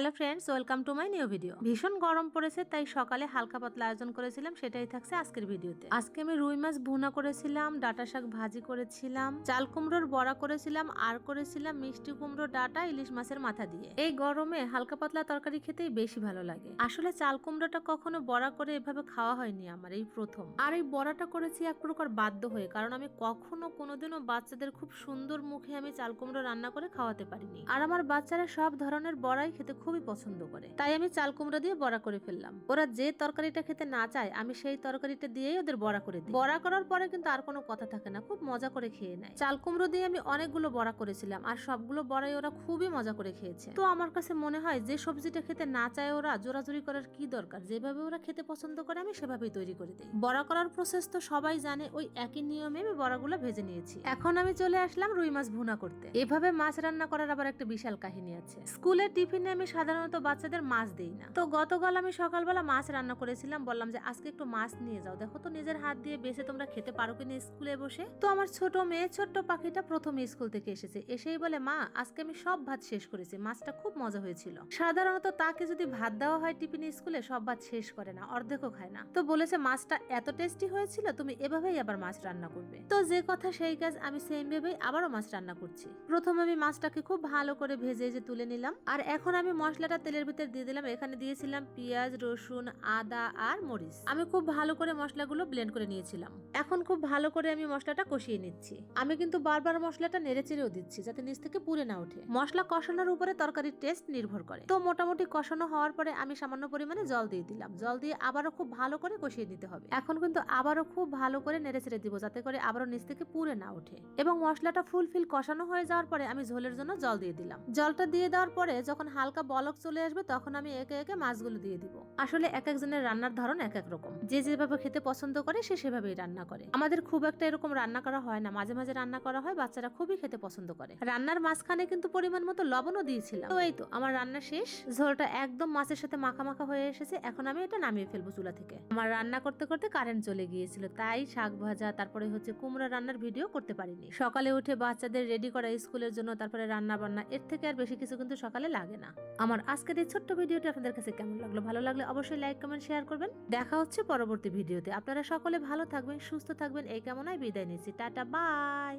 Hello friends, welcome to my new video. ভীষণ গরম পড়েছে, তাই সকালে হালকা পাতলা আয়োজন করেছিলাম, সেটাই থাকছে আজকের ভিডিওতে। আজকে আমি রুই মাছ ভুনা করেছিলাম, ডাটা শাক ভাজি করেছিলাম, চাল কুমড়োর বড়া করেছিলাম, আর করেছিলাম মিষ্টি কুমড়ো, ডাটা, ইলিশ মাছের মাথা দিয়ে। এই গরমে হালকা পাতলা তরকারি খেতেই বেশি ভালো লাগে। আসলে চাল কুমড়োটা কখনো বড়া করে এভাবে খাওয়া হয়নি আমার, এই প্রথম। আর এই বড়াটা করেছি এক প্রকার বাধ্য হয়ে, কারণ আমি কখনো কোনোদিনও বাচ্চাদের খুব সুন্দর মুখে আমি চাল কুমড়ো রান্না করে খাওয়াতে পারিনি। আর আমার বাচ্চারা সব ধরনের বড়াই খেতে খুবই পছন্দ করে। তাই আমি চাল কুমড়ো দিয়ে বড়া করে ফেললাম। ওরা যে তরকারিটা খেতে না চায়, আমি সেই তরকারিটা দিয়েই ওদের বড়া করে দিই। বড়া করার পরে কিন্তু আর কোনো কথা থাকে না, খুব মজা করে খেয়ে নেয়। চাল কুমড়ো দিয়ে আমি অনেকগুলো বড়া করেছিলাম, আর সবগুলো বড়াই ওরা খুবই মজা করে খেয়েছে। তো আমার কাছে মনে হয়, যে সবজিটা খেতে না চায় ওরা, জোরাজুরি করার কি দরকার? যেভাবে ওরা খেতে পছন্দ করে, আমি সেভাবেই তৈরি করে দিই। বড়া করার প্রসেস তো সবাই জানে, ওই একই নিয়মে আমি বড়াগুলো ভেজে নিয়েছি। এখন আমি চলে আসলাম রুই মাছ ভুনা করতে। এভাবে মাছ রান্না করার আবার একটা বিশাল কাহিনী আছে। স্কুলের টিফিনে আমি সাধারণত বাচ্চাদের মাছ দেই না। তো গতকাল আমি সকালবেলা মাছ রান্না করেছিলাম, বললাম যে আজকে একটু মাছ নিয়ে যাও। দেখো তো নিজের হাত দিয়ে বেছে তোমরা খেতে পারো কিনা স্কুলে বসে। তো আমার ছোট মেয়ে, ছোট্ট পাখিটা প্রথমে স্কুল থেকে এসেছে। এসেই বলে, মা, আজকে আমি সব ভাত শেষ করেছি। মাছটা খুব মজা হয়েছিল। সাধারণত তাকে যদি ভাত দেওয়া হয় টিফিনে স্কুলে, সব ভাত শেষ করে না, অর্ধেকও খায় না। তো বলেছে, মাছটা এত টেস্টি হয়েছিল, তুমি এভাবেই আবার মাছ রান্না করবে। তো যে কথা সেই কাজ আমি সেম ভেবেই আবারও মাছ রান্না করছি। প্রথমে আমি মাছটাকে খুব ভালো করে ভেজে যে তুলে নিলাম। আর এখন আমি মশলাটা তেলের ভিতর দিয়ে দিলাম। এখানে দিয়েছিলাম পেঁয়াজ, রসুন, আদা আর মরিচ। আমি খুব ভালো করে মশলাগুলো ব্লেন্ড করে নিয়েছিলাম। এখন খুব ভালো করে আমি মশলাটা কষিয়ে নিচ্ছি। আমি কিন্তু বারবার মশলাটা নেড়ে চেড়েও দিচ্ছি যাতে নিচ থেকে পুড়ে না ওঠে। মশলা কষানোর উপরে তরকারির টেস্ট নির্ভর করে। তো মোটামুটি কষানো হওয়ার পরে আমি সামান্য পরিমাণে জল দিয়ে দিলাম। জল দিয়ে আবারও খুব ভালো করে কষিয়ে নিতে হবে। এখন কিন্তু আবারও খুব ভালো করে নেড়ে ছেড়ে দিব যাতে করে আবারও নিচ থেকে পুড়ে না ওঠে। এবং মশলাটা ফুল ফিল কষানো হয়ে যাওয়ার পরে আমি ঝোলের জন্য জল দিয়ে দিলাম। জলটা দিয়ে দেওয়ার পরে যখন হালকা বলক চলে আসবে, তখন আমি একে একে মাছগুলো দিয়ে দিব। আসলে এক একজনের রান্নার ধরন এক এক রকম। যে যেভাবে খেতে পছন্দ করে, সে সেভাবেই রান্না করে। আমাদের খুব একটা এরকম রান্না করা হয় না। মাঝে মাঝে রান্না করা হয়, বাচ্চারা খুবই খেতে পছন্দ করে। রান্নার মাঝখানে কিন্তু পরিমাণ মতো লবণও দিয়েছিলাম। তো এই তো, আমার রান্না শেষ। ঝোলটা একদম মাছের সাথে মাখা মাখা হয়ে এসেছে। এখন আমি এটা নামিয়ে ফেলব চুলা থেকে। আমার রান্না করতে করতে কারেন্ট চলে গিয়েছিল। তাই শাক ভাজা, তারপরে হচ্ছে কুমড়া রান্নার ভিডিও করতে পারিনি। সকালে উঠে বাচ্চাদের রেডি করা স্কুলের জন্য, তারপরে রান্না বান্না এর থেকে আর বেশি কিছু কিন্তু সকালে লাগে না। আমার আজকের এই ছোট্ট ভিডিওটি আপনাদের কাছে কেমন লাগল? ভালো লাগলে অবশ্যই লাইক কমেন্ট শেয়ার করবেন। দেখা হচ্ছে পরবর্তী ভিডিওতে। আপনারা সকলে ভালো থাকবেন, সুস্থ থাকবেন। এই কামনায় বিদায় নিচ্ছি। Tata bye